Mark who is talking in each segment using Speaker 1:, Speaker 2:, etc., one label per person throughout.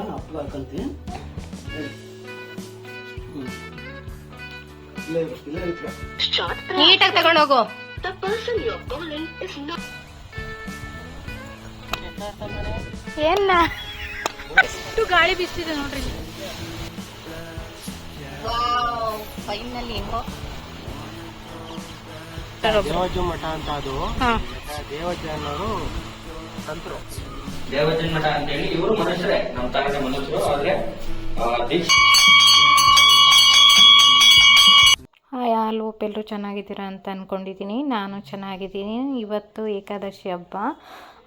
Speaker 1: ನಾ ಹಾಕಂತೀನಿ ಇಲ್ಲೇ ಇಟ್ಕೊ
Speaker 2: ನೀಟಾಗಿ ಏನ? ಎಷ್ಟು ಗಾಳಿ ಬೀಸ್ತಿದೆ ನೋಡ್ರಿ. ಫೈನಲಿ
Speaker 1: ದೇವಜ್ಜ ಮಠ ಅಂತ ಅದು. ಅನ್ನೋರು ಸಂತರು
Speaker 3: ದೇವಜನ್ ಮಠ ಅಂತ ಹೇಳಿ ಇವರು ಮನುಷ್ಯರೇ. ನಮ್ಮ ತರಗಡೆ ಮನುಷ್ಯರು ಆದ್ರೆ
Speaker 2: ಎಲ್ಲರೂ ಚೆನ್ನಾಗಿದ್ದೀರಾ ಅಂತ ಅಂದ್ಕೊಂಡಿದ್ದೀನಿ ನಾನು ಚೆನ್ನಾಗಿದ್ದೀನಿ. ಇವತ್ತು ಏಕಾದಶಿ ಹಬ್ಬ.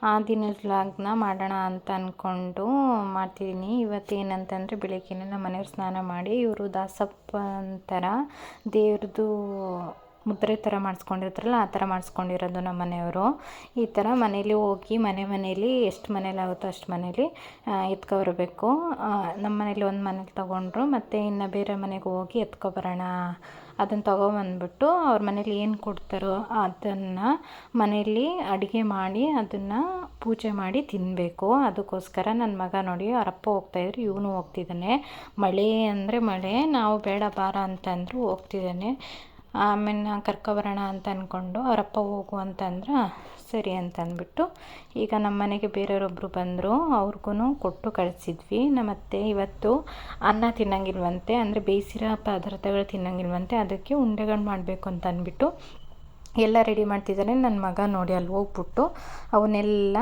Speaker 2: ಆ ದಿನದ ವ್ಲಾಗ್ನ ಮಾಡೋಣ ಅಂತ ಅಂದ್ಕೊಂಡು ಮಾಡ್ತಿದ್ದೀನಿ. ಇವತ್ತು ಏನಂತಂದರೆ ಬೆಳಿಗ್ಗೆನೇ ನಮ್ಮ ಮನೆಯವ್ರು ಸ್ನಾನ ಮಾಡಿ ಇವರು ದಾಸಪ್ಪ ಅಂತಾರ ದೇವ್ರದ್ದು ಮುದ್ರೆ ಥರ ಮಾಡಿಸ್ಕೊಂಡಿರ್ತಾರಲ್ಲ, ಆ ಥರ ಮಾಡಿಸ್ಕೊಂಡಿರೋದು ನಮ್ಮ ಮನೆಯವರು. ಈ ಥರ ಮನೇಲಿ ಹೋಗಿ ಮನೆ ಮನೇಲಿ ಎಷ್ಟು ಮನೇಲಿ ಆಗುತ್ತೋ ಅಷ್ಟು ಮನೇಲಿ ಎತ್ಕೊಬರಬೇಕು. ನಮ್ಮ ಮನೇಲಿ ಒಂದು ಮನೇಲಿ ತೊಗೊಂಡ್ರು, ಮತ್ತು ಇನ್ನು ಬೇರೆ ಮನೆಗೆ ಹೋಗಿ ಎತ್ಕೊಬರೋಣ. ಅದನ್ನು ತೊಗೊಬಂದ್ಬಿಟ್ಟು ಅವ್ರ ಮನೇಲಿ ಏನು ಕೊಡ್ತಾರೋ ಅದನ್ನು ಮನೆಯಲ್ಲಿ ಅಡುಗೆ ಮಾಡಿ ಅದನ್ನು ಪೂಜೆ ಮಾಡಿ ತಿನ್ನಬೇಕು ಅದಕ್ಕೋಸ್ಕರ ನನ್ನ ಮಗ ನೋಡಿ ಅವರಪ್ಪ ಹೋಗ್ತಾಯಿದ್ರು ಇವನು ಹೋಗ್ತಿದ್ದಾನೆ ಮಳೆ ಅಂದರೆ ಮಳೆ, ನಾವು ಬೇಡ, ಬಾರ ಅಂತಂದ್ರು ಹೋಗ್ತಿದ್ದಾನೆ ಆಮೇಲೆ ನಾನು ಕರ್ಕೊಬರೋಣ ಅಂತ ಅಂದ್ಕೊಂಡು ಅವರಪ್ಪ ಹೋಗು ಅಂತಂದ್ರೆ ಸರಿ ಅಂತ ಅಂದ್ಬಿಟ್ಟು ಈಗ ನಮ್ಮ ಮನೆಗೆ ಬೇರೆಯವರೊಬ್ಬರು ಬಂದರು ಅವ್ರಿಗೂ ಕೊಟ್ಟು ಕಳಿಸಿದ್ವಿ. ನಮ್ಮತ್ತೆ ಇವತ್ತು ಅನ್ನ ತಿನ್ನಂಗಿಲ್ವಂತೆ, ಅಂದರೆ ಬೇಯಿಸಿರೋ ಪದಾರ್ಥಗಳು ತಿನ್ನಂಗಿಲ್ವಂತೆ, ಅದಕ್ಕೆ ಉಂಡೆಗಳು ಮಾಡಬೇಕು ಅಂತ ಅಂದ್ಬಿಟ್ಟು ಎಲ್ಲ ರೆಡಿ ಮಾಡ್ತಿದ್ದಾನೆ ನನ್ನ ಮಗ ನೋಡಿ ಅಲ್ಲಿ ಹೋಗ್ಬಿಟ್ಟು ಅವನ್ನೆಲ್ಲ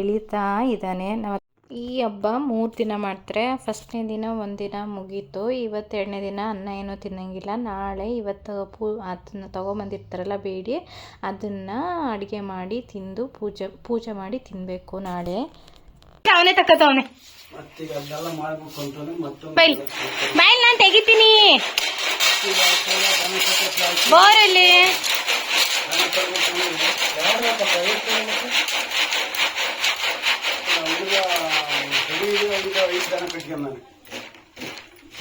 Speaker 2: ಎಳಿತಾ ಇದ್ದಾನೆ ನಾವು ಈ ಹಬ್ಬ ಮೂರು ದಿನ ಮಾಡ್ತಾರೆ. ಫಸ್ಟ್ನೇ ದಿನ ಒಂದಿನ ಮುಗೀತು. ಇವತ್ತು ಎರಡನೇ ದಿನ ಅನ್ನ ಏನೂ ತಿನ್ನಂಗಿಲ್ಲ. ನಾಳೆ ಇವತ್ತು ಪೂ ಅದನ್ನು ತೊಗೊಂಬಂದಿರ್ತಾರಲ್ಲ ಬೇಡಿ. ಅದನ್ನು ಅಡುಗೆ ಮಾಡಿ ತಿಂದು ಪೂಜೆ ಪೂಜೆ ಮಾಡಿ ತಿನ್ನಬೇಕು ನಾಳೆ. ಅವನೇ
Speaker 1: ತಕ್ಕವನೇ
Speaker 2: ಬೈಲ್. ಬೈಲ್ ನಾನು ತೆಗಿತೀನಿ. ಬೋರಲ್ಲಿ
Speaker 1: ಐದು ಜನ ಕಟ್ಕೊಂಡ್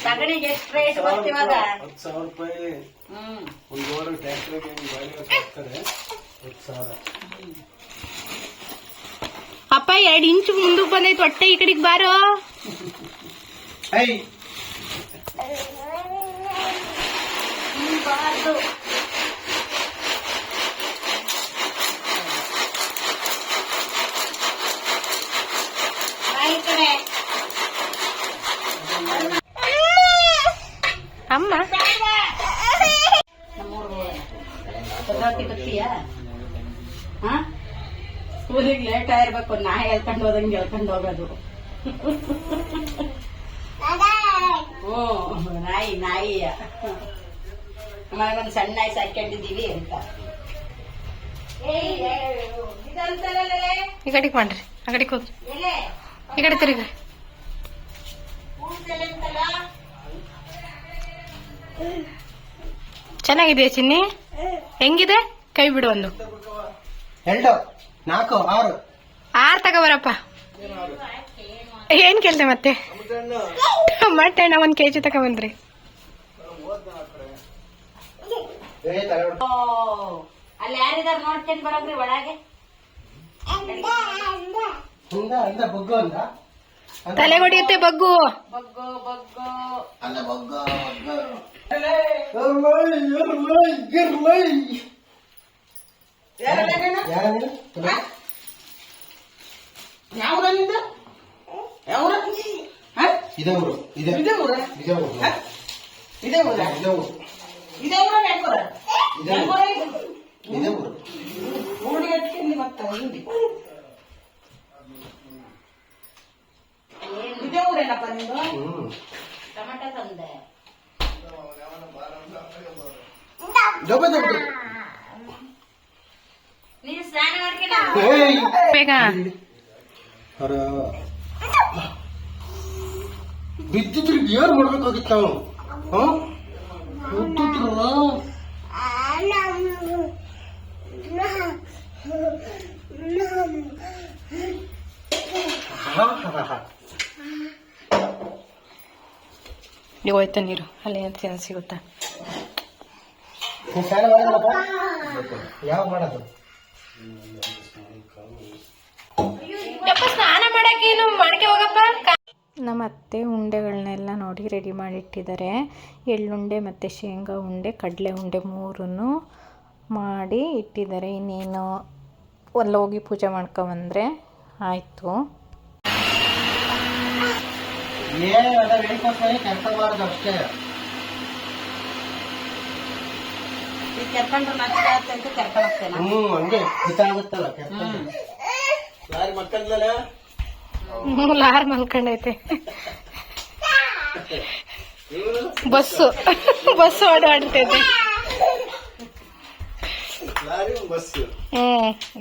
Speaker 4: ಸಗಣಿಗೆ ಎಷ್ಟು ರೇಟ್ ಬರ್ತಿವಾಗ
Speaker 1: ಹತ್ತು ಸಾವಿರ ರೂಪಾಯಿ
Speaker 4: ಹ್ಮ್
Speaker 1: ಒಂದು ಓವರ್ ಟ್ಯಾಕ್ಟ್ರಿಗೆ ಗಾಳಿಗೆ ಹಾಕ್ತಾರೆ ಹತ್ತು ಸಾವಿರ
Speaker 2: ಅಪ್ಪ ಎರಡು ಇಂಚು ಮುಂದಕ್ಕೆ ಬಂದೈತೆ ಹೊಟ್ಟೆ ಈ ಕಡೆಗೆ ಬಾರೋ
Speaker 1: ಐ
Speaker 4: ತಿನ್ಬಾರ್ದು ಸ್ಕೂಲಿಗೆ ಇರ್ಬೇಕು ನಾ ಹೇಳ್ಕೊಂಡು ಹೋದಂಗೆ ಹೇಳ್ಕೊಂಡು ಹೋಗೋದು. ಹ್ಞೂ ನಾಯಿ ನಾಯಿಯ ಮನೆಗೊಂದು ಸಣ್ಣ ನಾಯಿ ಸಾಕೊಂಡಿದ್ದೀವಿ ಅಂತ.
Speaker 2: ಈ ಕಡೆಗೆ ಮಾಡ್ರಿ ಆ ಕಡೆಗೆ ಹೋಗ್ರಿ. ಈ ಕಡೆ ತಿರುಗಿ ಚೆನ್ನಾಗಿದೆಯಾ ಚಿನ್ನಿ? ಹೆಂಗಿದೆ? ಕೈ ಬಿಡು ಒಂದು.
Speaker 1: ಎರಡು ನಾಲ್ಕು ಆರು.
Speaker 2: ಆರ್ ತಗೋಬರಪ್ಪ. ಏನ್ ಕೇಳ್ದೆ ಮತ್ತೆ? ಟಮಾಟೆ ಹಣ್ಣ ಒಂದ್ ಕೆಜಿ ತಗೊಂಬಂದ್ರಿ.
Speaker 4: ಓ ಅಲ್ಲಿ ಯಾರಿದಾರು ಬರೋದ್ರಿ ಒಳಗೆ?
Speaker 2: ತಲೆ ಹೊಡಿಯುತ್ತೆ ಬಗ್ಗು.
Speaker 4: ಬಗ್ಗು ಬಗ್ಗೋ.
Speaker 1: ಎರ್ಲೈ. ಯಾರನ್ನ?
Speaker 4: ಯಾವ ನಿಂದ ಯಾವ
Speaker 1: ಇದೇ ಊರು ಇದೇ.
Speaker 4: ಇದೇ ಊರ?
Speaker 1: ಇದೇ ಊರು.
Speaker 4: ಇದೇ ಊರ?
Speaker 1: ಇದೇ ಊರು.
Speaker 4: ಇದೇ ಊರ ಬೆಂಗಳೂರ
Speaker 1: ಇದೇ ಊರು. ಇದೇ ಊರು.
Speaker 4: ಮೂಡಿ ಹಟ್ಕೊಂಡು ಮತ್ತ ಹಿಂದಿ ಇದೇ ಊರೇನಪ್ಪ ನಿಂದು?
Speaker 1: ಹ್ಮ್.
Speaker 4: ಟೊಮೆಟೊ ತಂದೆ.
Speaker 1: ಡಬ್ಬ ಡಬ್ಬ
Speaker 4: ನೀನು ಸ್ನಾನ ಮಾಡ್ಕೊಂಡು
Speaker 1: ಏಯ್.
Speaker 2: ಬೇಗ.
Speaker 1: ಅವ್ರ ಬಿದ್ದಿದ್ರೆ ಏನ್ ಮಾಡ್ಬೇಕಾಗಿತ್ತು ನಾವು? ಹ? ಬಿದ್ದಿದ್ರಲ್ಲ ಹಾ, ಹಾ, ಹಾ.
Speaker 2: ಈಗ ಹೋಯ್ತಾ ನೀರು? ಅಲ್ಲಿ ಏನ್ ಸಿಗುತ್ತಾ?
Speaker 1: ಸ್ನಾನ ಮಾಡಿದ್ರಪ್ಪ ಯಾವ ಮಾಡೋದು?
Speaker 2: ಯಪ್ಪ ಸ್ನಾನ ಮಾಡ ಮಾಡಕ್ಕೇನು ಮಾಡ್ಕೆ ಹೋಗಪ್ಪ? ನಮ್ಮ ಅತ್ತೆ ಉಂಡೆಗಳನ್ನೆಲ್ಲ ನೋಡಿ ರೆಡಿ ಮಾಡಿಟ್ಟಿದ್ದಾರೆ. ಎಳ್ಳುಂಡೆ ಮತ್ತು ಶೇಂಗಾ ಉಂಡೆ ಕಡಲೆ ಉಂಡೆ ಮೂರನ್ನು ಮಾಡಿ ಇಟ್ಟಿದ್ದಾರೆ. ಇನ್ನೇನು ಅಲ್ಲಿ ಹೋಗಿ ಪೂಜೆ ಮಾಡ್ಕೊಬಂದ್ರೆ ಆಯಿತು.
Speaker 4: ಆಗುತ್ತೆ ಅಂತ
Speaker 1: ಮಕ್ಕಳಲ್ಲ
Speaker 2: ಲಾರ್ ಮಲ್ಕೊಂಡೈತೆ. ಬಸ್ಸು. ಬಸ್ಸು ಓಡಾಡ್ತೈತೆ
Speaker 1: ಲಾರಿ ಬಸ್
Speaker 2: ಹ್ಞೂ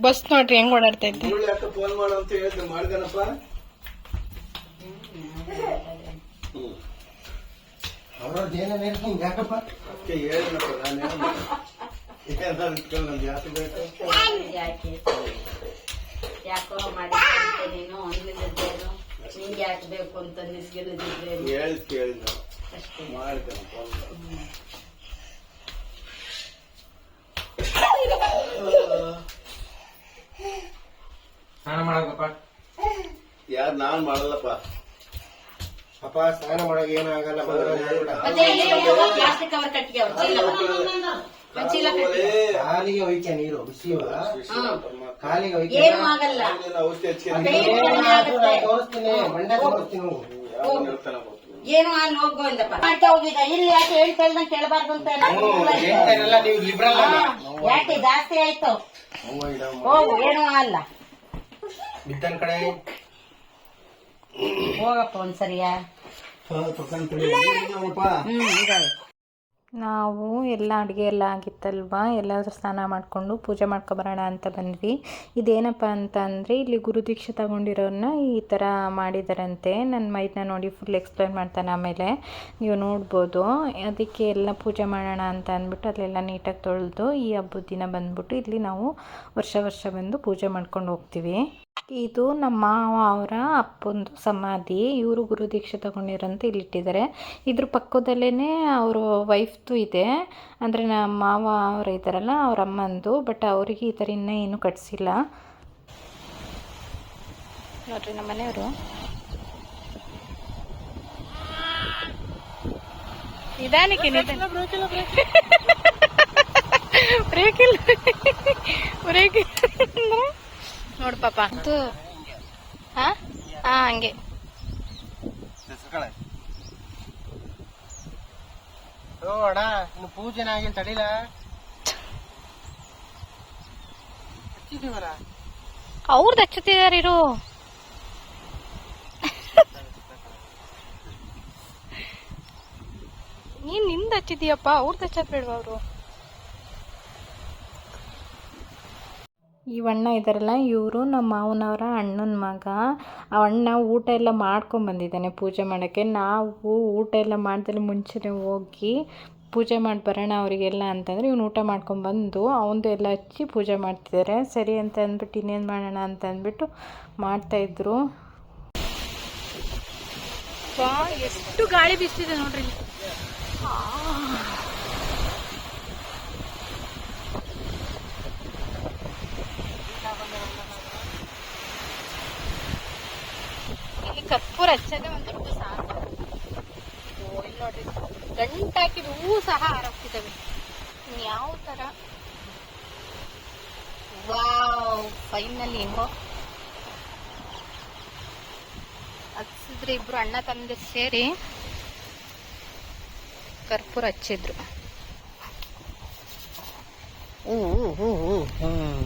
Speaker 2: ಬಸ್ ನೋಡ್ರಿ ಹೆಂಗ್ ಓಡಾಡ್ತೈತೆ.
Speaker 1: ಫೋನ್ ಮಾಡು ಅಂತ ಹೇಳಿದ್ರೆ ಮಾಡ್ದನಪ್ಪ? ಯಾಕೆ ಬೇಕು?
Speaker 4: ಯಾಕೆ ಮಾಡಿದ್ದೆ ನೀನು ಅಂದಿದ್ದೇನು ನಿಂಗೆ ಯಾಕೆ ಬೇಕು ಅಂತ ನಿಸ್ಗಿಲ್ಲದಿದ್ರೆ
Speaker 1: ಹೇಳಿದ್ ಕೇಳಿದ್ ನಾವು.
Speaker 4: ಅಷ್ಟೇ.
Speaker 3: ಸ್ನಾನ ಮಾಡಪ್ಪ
Speaker 1: ಯಾರು ನಾನು ಮಾಡಲ್ಲಪ್ಪ. ಅಪ್ಪ ಸ್ನಾನ ಮಾಡಕ್ ಏನಾಗಲ್ಲ
Speaker 4: ಆಗಲ್ಲ ಪ್ಲಾಸ್ಟಿಕ್ ಕವರ್ ಕಟ್ಟಿಗೆ ಚೀಲ ಚೀಲ
Speaker 1: ಒಯ್ಕೆ ನೀರು ಬಿಸಿವ ಕಾಲಿಗೆ
Speaker 4: ಏನು ಆಗಲ್ಲ. ಕಡಿಮೆ ಆಗುತ್ತೆ.
Speaker 1: ತೋರಿಸ್ತೀನಿ ಮಂಡ್ಯ ತೋರಿಸ್ತೀನಿ
Speaker 4: ಏನು ಅಲ್ಲಿ ಮಾಡ್ತಾ ಹೋಗಿದ ಇಲ್ಲಿ ಯಾಕೆ ಹೇಳ್ತಾ ಇಲ್ಲ ಕೇಳಬಾರ್ದು ಅಂತ
Speaker 1: ಹೇಳ್ತಾರಲ್ಲ ನೀವು ಅಲ್ಲ.
Speaker 4: ಯಾಕೆ ಜಾಸ್ತಿ ಆಯ್ತು? ಹೋಗು ಏನು ಅಲ್ಲ.
Speaker 1: ಬಿದ್ದನ್ ಕಡೆ.
Speaker 4: ಹೋಗಪ್ಪ ಒಂದ್ಸರಿಯಾ. ಹ್ಮ್ ಇದಾವೆ.
Speaker 2: ನಾವು ಎಲ್ಲ ಅಡುಗೆ ಎಲ್ಲ ಆಗಿತ್ತಲ್ವಾ? ಎಲ್ಲ ಸ್ನಾನ ಮಾಡಿಕೊಂಡು ಪೂಜೆ ಮಾಡ್ಕೊಬರೋಣ ಅಂತ ಬಂದ್ವಿ. ಇದೇನಪ್ಪ ಅಂತ ಅಂದರೆ, ಇಲ್ಲಿ ಗುರುದೀಕ್ಷೆ ತಗೊಂಡಿರೋರನ್ನ ಈ ಥರ ಮಾಡಿದಾರಂತೆ. ನನ್ನ ಮೈದನ್ನ ನೋಡಿ ಫುಲ್ ಎಕ್ಸ್ಪ್ಲೈನ್ ಮಾಡ್ತಾನೆ ಆಮೇಲೆ. ನೀವು ನೋಡ್ಬೋದು. ಅದಕ್ಕೆ ಎಲ್ಲ ಪೂಜೆ ಮಾಡೋಣ ಅಂತ ಅಂದ್ಬಿಟ್ಟು ಅಲ್ಲೆಲ್ಲ ನೀಟಾಗಿ ತೊಳೆದು ಈ ಹಬ್ಬದ ದಿನ ಬಂದ್ಬಿಟ್ಟು ಇಲ್ಲಿ ನಾವು ವರ್ಷ ವರ್ಷ ಬಂದು ಪೂಜೆ ಮಾಡ್ಕೊಂಡು ಹೋಗ್ತೀವಿ. ಇದು ನಮ್ಮ ಮಾವ ಅವರ ಅಪ್ಪಂದು ಸಮಾಧಿ. ಇವರು ಗುರು ಗುರುದೀಕ್ಷೆ ಇಲ್ಲಿ ಇಟ್ಟಿದ್ದಾರೆ ಇದ್ರ ಪಕ್ಕದಲ್ಲೇ ಅವರು ವೈಫ್ದು ಇದೆ. ಅಂದರೆ ನಮ್ಮ ಮಾವ ಅವರು ಇದ್ದಾರಲ್ಲ ಅವ್ರ ಅಮ್ಮಂದು. ಬಟ್ ಅವರಿಗೆ ಈ ಥರ ಇನ್ನೂ ಏನು ಕಟ್ಸಿಲ್ಲ. ನೋಡ್ರಿ ನಮ್ಮ ಮನೆಯವರು. ನಿಧಾನಕ್ಕೆ ಬ್ರೇಕಿಲ್ಲ ಬ್ರೇಕಿಲ್ಲ ನೋಡು ಪಾಪ. ಅದು. ಹಾ? ಹಾ ಹಂಗೆ.
Speaker 1: ಓ ಅಡ ಇನ್ನು ಪೂಜೆನ ಆಗಿಲ್ಲ ತಡಿಲ?
Speaker 2: ಅವ್ರದ್ದು ಹಚ್ಚುತ್ತಿದ್ದಾರೆ ಇರು. ನೀನ್ನಿಂದ ಹಚ್ಚಿದೀಯಪ್ಪ ಅವ್ರದ್ದು ಹಚ್ಚೋದ್ ಬೇಡವಾ ಅವರು? ಈ ಅಣ್ಣ ಇದ್ದಾರಲ್ಲ, ಇವರು ನಮ್ಮ ಮಾವನವರ ಅಣ್ಣನ ಮಗ. ಆ ಅಣ್ಣ ಊಟ ಎಲ್ಲ ಮಾಡ್ಕೊಂಬಂದಿದ್ದಾನೆ ಪೂಜೆ ಮಾಡೋಕ್ಕೆ. ನಾವು ಊಟ ಎಲ್ಲ ಮಾಡ್ದಲ್ಲಿ ಮುಂಚೆನೇ ಹೋಗಿ ಪೂಜೆ ಮಾಡಿ ಬರೋಣ ಅವರಿಗೆಲ್ಲ ಅಂತಂದರೆ ಇವನು ಊಟ ಮಾಡ್ಕೊಂಬಂದು ಅವನದು ಎಲ್ಲ ಹಚ್ಚಿ ಪೂಜೆ ಮಾಡ್ತಿದ್ದಾರೆ. ಸರಿ ಅಂತ ಅಂದ್ಬಿಟ್ಟು ಇನ್ನೇನು ಮಾಡೋಣ ಅಂತ ಅಂದ್ಬಿಟ್ಟು ಮಾಡ್ತಾಯಿದ್ರು ಎಷ್ಟು ಗಾಳಿ ಬೀಸ್ತಿದೆ ನೋಡ್ರಿ ಕರ್ಪೂರ ಹಚ್ಚದೆ ಒಂದು ದೊಡ್ಡ ಸಾಕು. ಇಲ್ಲಿ ನೋಡ್ರಿ. ಹೂ ಸಹ ಹಾರಾಗ್ತಿದ್ದಾವೆ ಯಾವ ತರ ವಾವ್ ಫೈನಲಿ ಹೋ ಹಚ್ಚಿದ್ರೆ ಇಬ್ರು ಅಣ್ಣ ತಂದೆ ಸೇರಿ ಕರ್ಪೂರ ಹಚ್ಚಿದ್ರು. ಹ್ಮ್.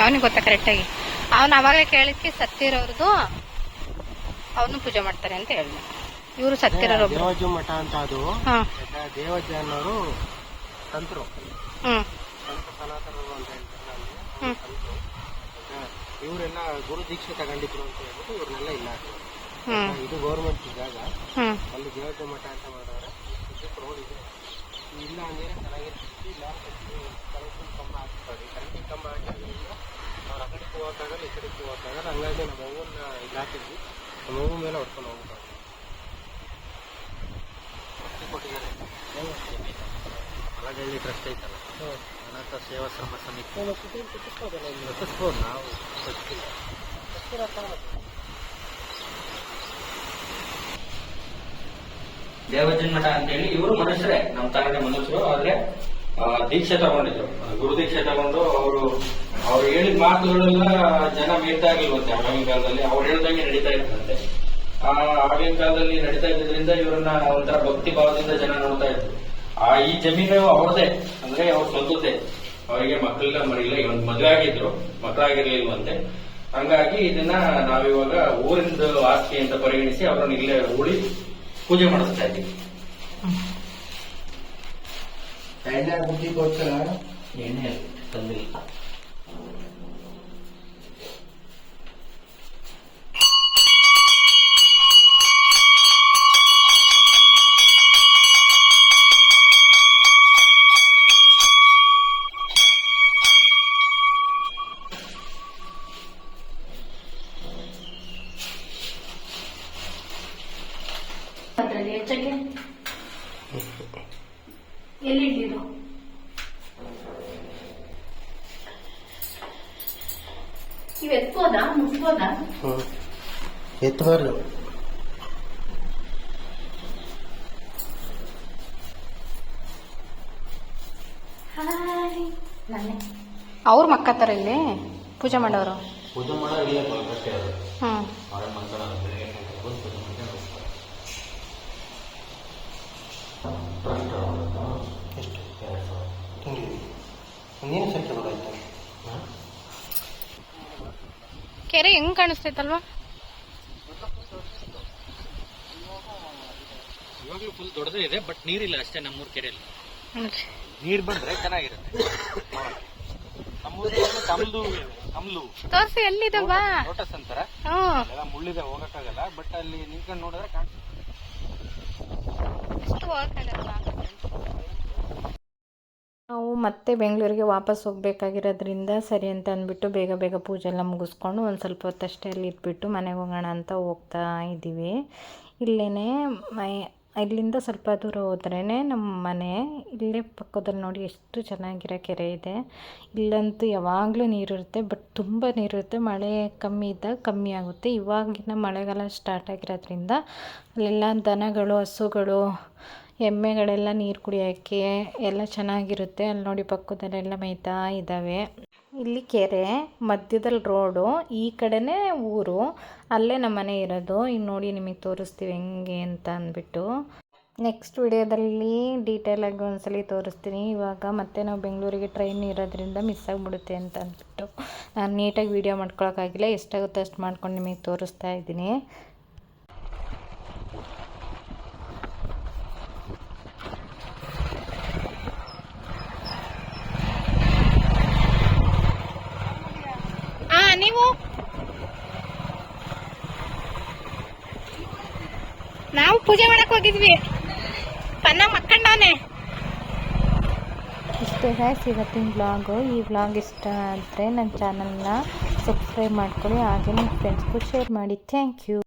Speaker 2: ಅವನಿಗೆ ಗೊತ್ತಾ ಕರೆಕ್ಟಾಗಿ ಅವನು ಅವಾಗಲೇ ಕೇಳಿದ್ಕೆ ಸತ್ತಿರೋರ್ದು ಅವನು ಪೂಜೆ ಮಾಡ್ತಾರೆ ಅಂತ ಹೇಳಿದ್ರು ಇವರು ಸತ್ತಿರೋರು
Speaker 1: ಮಠ ಅಂತ ಅದು.
Speaker 2: ಹಾ.
Speaker 1: ತಂತ್ರು ಇವರೆಲ್ಲ ಗುರು ದೀಕ್ಷೆ ತಗೊಂಡಿದ್ರು ಅಂತ ಹೇಳ್ಬಿಟ್ಟು ಇವ್ರನ್ನೆಲ್ಲ ಇಲ್ಲ. ಇದು ಗೌರ್ಮೆಂಟ್ ಜಾಗ.
Speaker 2: ಹ್ಞೂ
Speaker 1: ಅಲ್ಲಿ ದೇವಜ್ಞ ಮಠ ಅಂತ ಮಾಡಿದ್ರೆ. ರೋಡ್ ಇದೆ ಇಲ್ಲ ಅಂದ್ರೆ ಚೆನ್ನಾಗಿರ್ತಿತ್ತು ಇಲ್ಲ ಕರೆಂಟಿನ ಕಂಬ ಹಾಕ್ತಾರೆ ಕರೆಂಟಿನ ಕಂಬ ಹಾಕಿದ್ರಿಂದ ಅವ್ರು ಆ ಕಡೆ ಹೋಗೋಕ್ಕಾಗಲ್ಲ ಈ ಕಡೆ ಹೋಗೋಕ್ಕಾಗಲ್ಲ ಹಂಗಾಗಿ ನಮ್ಮ ಅವ್ವನ್ನ ಇಲ್ಲಿ ಹಾಕಿದ್ವಿ ನಮ್ಮ ಅವ್ವ ಮೇಲೆ ಹೊಡ್ಕೊಂಡು ಹೋಗ್ತಾರೆ ಕೊಟ್ಟಿದ್ದಾರೆ ಮಲಗಳ್ಳಿ ಟ್ರಸ್ಟ್ ಐತಲ್ಲ ಅನಾಥ ಸೇವಾಶ್ರಮ ಸಮಿತಿ ರಚಿಸ್ಬೋದು ನಾವು ರಚಿಸಿಲ್ಲ.
Speaker 3: ದೇವಜನ್ಮಠ ಅಂತೇಳಿ ಇವರು ಮನುಷ್ಯರೇ. ನಮ್ಮ ತರನೇ ಮನುಷ್ಯರು ಆದ್ರೆ ದೀಕ್ಷೆ ತಗೊಂಡಿದ್ರು. ಗುರು ದೀಕ್ಷೆ ತಗೊಂಡು ಅವರು, ಅವ್ರು ಹೇಳಿದ ಮಾತುಗಳೆಲ್ಲ ಜನ ಮೀರ್ತಾ ಆಗಿಲ್ವಂತೆ ಆಗಿನ ಕಾಲದಲ್ಲಿ. ಅವ್ರು ಹೇಳ್ದಂಗೆ ನಡೀತಾ ಇರ್ತಂತೆ. ಆ, ಆಗಿನ ಕಾಲದಲ್ಲಿ ನಡೀತಾ ಇದ್ದರಿಂದ ಇವರನ್ನ ಒಂಥರ ಭಕ್ತಿ ಭಾವದಿಂದ ಜನ ನೋಡ್ತಾ ಇದ್ರು. ಆ, ಈ ಜಮೀನು ಅವ್ರದೇ ಅಂದ್ರೆ ಅವ್ರ ಸ್ವಂತದ್ದೇ. ಅವರಿಗೆ ಮಕ್ಕಳಿಲ್ಲ ಮರಿಲ್ಲ ಇವನ್ ಮದುವೆ ಆಗಿದ್ರು. ಮಕ್ಕಳಾಗಿರ್ಲಿಲ್ವಂತೆ ಹಂಗಾಗಿ ಇದನ್ನ ನಾವಿವಾಗ ಊರಿಂದ ಆಸ್ತಿ ಅಂತ ಪರಿಗಣಿಸಿ ಅವರನ್ನ ಇಲ್ಲೇ ಉಳಿ ಪೂಜೆ ಮಾಡಿಸ್ತಾ ಇದ್ದೀವಿ.
Speaker 1: ಎಣ್ಣೆ ಕೊಡ್ತಾರ?
Speaker 3: ಎಣ್ಣೆ ತಂದಿಲ್ಲ
Speaker 1: ಎತ್ತಬಾರ್ದು
Speaker 2: ಅವ್ರ ಮಕ್ಕತ್ತಾರ ಇಲ್ಲಿ? ಪೂಜೆ ಮಾಡೋರು?
Speaker 3: ಪೂಜೆ ಮಾಡೋ ಇಲ್ಲೇ ಬಲ್ಕಟ್ಟೆ ಅವರೇ. ಮಾಡ್ತಾರೆ? ಬೆಳಿಗ್ಗೆ ಬಂದು ಪೂಜೆ ಮಾಡ್ಕೊಂಡು ಹೋಗ್ತಾರೆ.
Speaker 1: ಎಷ್ಟು?
Speaker 3: ಎರಡು ಸಾವಿರ.
Speaker 1: ನೀನು ಸಂಖ್ಯೆ ಬರೋಯ್ತು
Speaker 2: ಕೆರೆ ಹೆಂಗ್ ಕಾಣಿಸ್ತೈತಲ್ವಾ?
Speaker 3: ಇವಾಗಲೂ ಫುಲ್ ದೊಡ್ಡದೇ ಇದೆ ಬಟ್ ನೀರಿಲ್ಲ ಅಷ್ಟೇ ನಮ್ಮೂರ್ ಕೆರೆಯಲ್ಲಿ. ನೀರ್ ಬಂದ್ರೆ ಚೆನ್ನಾಗಿರುತ್ತೆ. ಕಮ್ಲು ಕಮ್ಲು.
Speaker 2: ತೋರ್ಸಿ ಎಲ್ಲಿದವಾ
Speaker 3: ಲೋಟಸ್ ಅಂತಾರ. ಎಲ್ಲ ಮುಳ್ಳಿದೆ ಹೋಗಕ್ಕಾಗಲ್ಲ ಬಟ್ ಅಲ್ಲಿ ನಿಂತ್ಕೊಂಡು ನೋಡಿದ್ರೆ ಕಾಣಿಸುತ್ತೆ
Speaker 2: ನಾವು ಮತ್ತೆ ಬೆಂಗಳೂರಿಗೆ ವಾಪಸ್ ಹೋಗಬೇಕಾಗಿರೋದ್ರಿಂದ ಸರಿ ಅಂತ ಅಂದ್ಬಿಟ್ಟು ಬೇಗ ಬೇಗ ಪೂಜೆ ಎಲ್ಲ ಮುಗಿಸ್ಕೊಂಡು ಒಂದು ಸ್ವಲ್ಪ ಹೊತ್ತಷ್ಟೇ ಅಲ್ಲಿ ಇದ್ಬಿಟ್ಟು ಮನೆಗೆ ಹೋಗೋಣ ಅಂತ ಹೋಗ್ತಾ ಇದ್ದೀವಿ. ಇಲ್ಲೇ ಇಲ್ಲಿಂದ ಸ್ವಲ್ಪ ದೂರ ಹೋದ್ರೇ ನಮ್ಮ ಮನೆ, ಇಲ್ಲೇ ಪಕ್ಕದಲ್ಲಿ ನೋಡಿ ಎಷ್ಟು ಚೆನ್ನಾಗಿರೋ ಕೆರೆ ಇದೆ. ಇಲ್ಲಂತೂ ಯಾವಾಗಲೂ ನೀರಿರುತ್ತೆ, ಬಟ್ ತುಂಬ ನೀರಿರುತ್ತೆ. ಮಳೆ ಕಮ್ಮಿ ಇದ್ದಾಗ ಕಮ್ಮಿ ಆಗುತ್ತೆ. ಇವಾಗಿನ ಮಳೆಗಾಲ ಸ್ಟಾರ್ಟ್ ಆಗಿರೋದ್ರಿಂದ ಅಲ್ಲೆಲ್ಲ ದನಗಳು, ಹಸುಗಳು ಎಮ್ಮೆಗಳೆಲ್ಲ ನೀರು ಕುಡಿಯೋಕ್ಕೆ ಎಲ್ಲ ಚೆನ್ನಾಗಿರುತ್ತೆ. ಅಲ್ಲಿ ನೋಡಿ ಪಕ್ಕದಲ್ಲೆಲ್ಲ ಮೇಯ್ತಾ ಇದ್ದಾವೆ. ಇಲ್ಲಿ ಕೆರೆ, ಮಧ್ಯದಲ್ಲಿ ರೋಡು, ಈ ಕಡೆನೇ ಊರು. ಅಲ್ಲೇ ನಮ್ಮ ಮನೆ ಇರೋದು. ಇನ್ನು ನೋಡಿ ನಿಮಗೆ ತೋರಿಸ್ತೀವಿ ಹೆಂಗೆ ಅಂತ ಅಂದ್ಬಿಟ್ಟು. ನೆಕ್ಸ್ಟ್ ವಿಡಿಯೋದಲ್ಲಿ ಡೀಟೇಲಾಗಿ ಒಂದ್ಸಲಿ ತೋರಿಸ್ತೀನಿ. ಇವಾಗ ಮತ್ತೆ ನಾವು ಬೆಂಗಳೂರಿಗೆ ಟ್ರೈನ್ ಇರೋದ್ರಿಂದ ಮಿಸ್ ಆಗಿಬಿಡುತ್ತೆ ಅಂತ ಅಂದ್ಬಿಟ್ಟು. ನಾನು ನೀಟಾಗಿ ವೀಡಿಯೋ ಮಾಡ್ಕೊಳಕ್ಕಾಗಿಲ್ಲ. ಎಷ್ಟಾಗುತ್ತೆ ಅಷ್ಟು ಮಾಡ್ಕೊಂಡು ನಿಮಗೆ ತೋರಿಸ್ತಾ ಇದ್ದೀನಿ ಆ ನೀವು ನಾವು ಪೂಜೆ ಮಾಡಕ್ ಹೋಗಿದ್ವಿ. ಅನ್ನ ಮಕ್ಕಂಡವನೆ ಇಷ್ಟೇ ಗಾಯ್ಸ್ ಇವತ್ತಿನ ವ್ಲಾಗು ಈ ವ್ಲಾಗ್ ಇಷ್ಟ ಆದರೆ ನನ್ನ ಚಾನಲ್ನ ಸಬ್ಸ್ಕ್ರೈಬ್ ಮಾಡ್ಕೊಳ್ಳಿ ಹಾಗೆ ನಿಮ್ಮ ಫ್ರೆಂಡ್ಸ್ಗೂ ಶೇರ್ ಮಾಡಿ. Thank you